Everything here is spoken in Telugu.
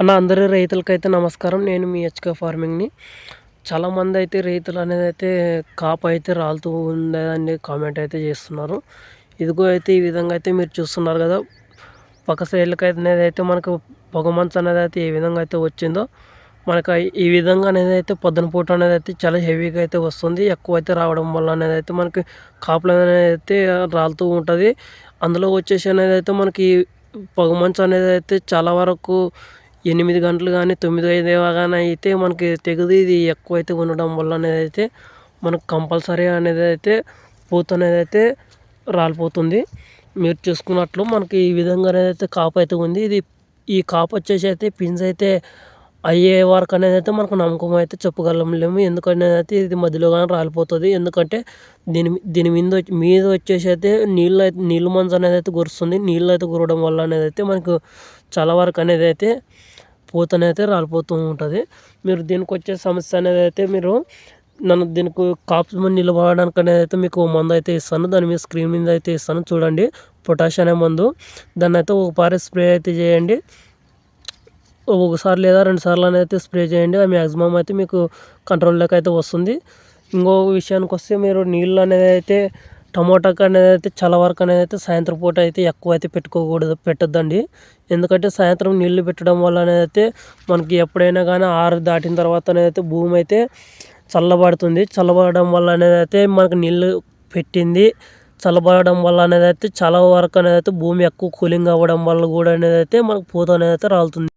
అన్న అందరి రైతులకైతే నమస్కారం. నేను మీ హెచ్కే ఫార్మింగ్ని. చాలామంది అయితే రైతులు అనేది అయితే కాపు అయితే రాలుతూ ఉందని కామెంట్ అయితే చేస్తున్నారు. ఇదిగో అయితే ఈ విధంగా అయితే మీరు చూస్తున్నారు కదా పక్క సైడ్లకి అనేది అయితే మనకు పొగమంచు అనేది అయితే ఏ విధంగా అయితే వచ్చిందో మనకు ఈ విధంగా అనేది అయితే పొద్దున పూట అనేది అయితే చాలా హెవీగా అయితే వస్తుంది. ఎక్కువ అయితే రావడం వల్ల అనేది అయితే మనకి కాపులు అనేది అయితే రాలుతూ ఉంటుంది. అందులో వచ్చేసి అనేది అయితే మనకి పొగమంచు అనేది అయితే చాలా వరకు ఎనిమిది గంటలు కానీ తొమ్మిది ఐదు కానీ అయితే మనకి తెగదు ఇది ఎక్కువైతే ఉండడం వల్ల అనేది అయితే మనకు కంపల్సరీ అనేది అయితే పూత అనేది అయితే రాలిపోతుంది. మీరు చూసుకున్నట్లు మనకి ఈ విధంగా అనేది అయితే కాపు అయితే ఉంది. ఇది ఈ కాపు వచ్చేసి అయితే పిన్స్ అయితే అయ్యే వరకు అనేది అయితే మనకు నమ్మకం అయితే చెప్పగలము ఎందుకనేది అయితే ఇది మధ్యలో కానీ రాలిపోతుంది. ఎందుకంటే దీని దీని మీద మీద వచ్చేసి అయితే నీళ్ళు అయితే నీళ్ళు మంచు అనేది అయితే కురుస్తుంది. నీళ్ళు అయితే కురవడం వల్ల అనేది అయితే మనకు చాలా వరకు అనేది అయితే పూత అనేది రాలిపోతూ ఉంటుంది. మీరు దీనికి వచ్చే సమస్య అనేది అయితే మీరు నన్ను దీనికి కాపు మీద నిలబడడానికి అనేది అయితే మీకు మందు అయితే ఇస్తాను. దాని మీద స్క్రీన్ మీద అయితే ఇస్తాను. చూడండి. పొటాష్ అనే మందు. దాన్ని అయితే ఒక పారే స్ప్రే అయితే చేయండి. ఒకసారి లేదా రెండు సార్లు అయితే స్ప్రే చేయండి అది మ్యాక్సిమం అయితే మీకు కంట్రోల్లోకి అయితే వస్తుంది ఇంకో విషయానికి వస్తే మీరు నీళ్ళు అనేది అయితే టమోటాకి అనేది అయితే చాలా వరకు అనేది అయితే సాయంత్రం పూట అయితే ఎక్కువ అయితే పెట్టుకోకూడదు పెట్టద్దండి ఎందుకంటే సాయంత్రం నీళ్ళు పెట్టడం వల్ల అనేది అయితే మనకి ఎప్పుడైనా కానీ ఆరు దాటిన తర్వాత అనేది అయితే భూమి అయితే చల్లబడుతుంది చల్లబడడం వల్ల అనేది అయితే మనకు నీళ్ళు పెట్టింది చల్లబడడం వల్ల అనేది అయితే చాలా వరకు అనేది అయితే భూమి ఎక్కువ కూలింగ్ అవ్వడం వల్ల కూడా అనేది అయితే మనకు పూత అనేది అయితే రాలుతుంది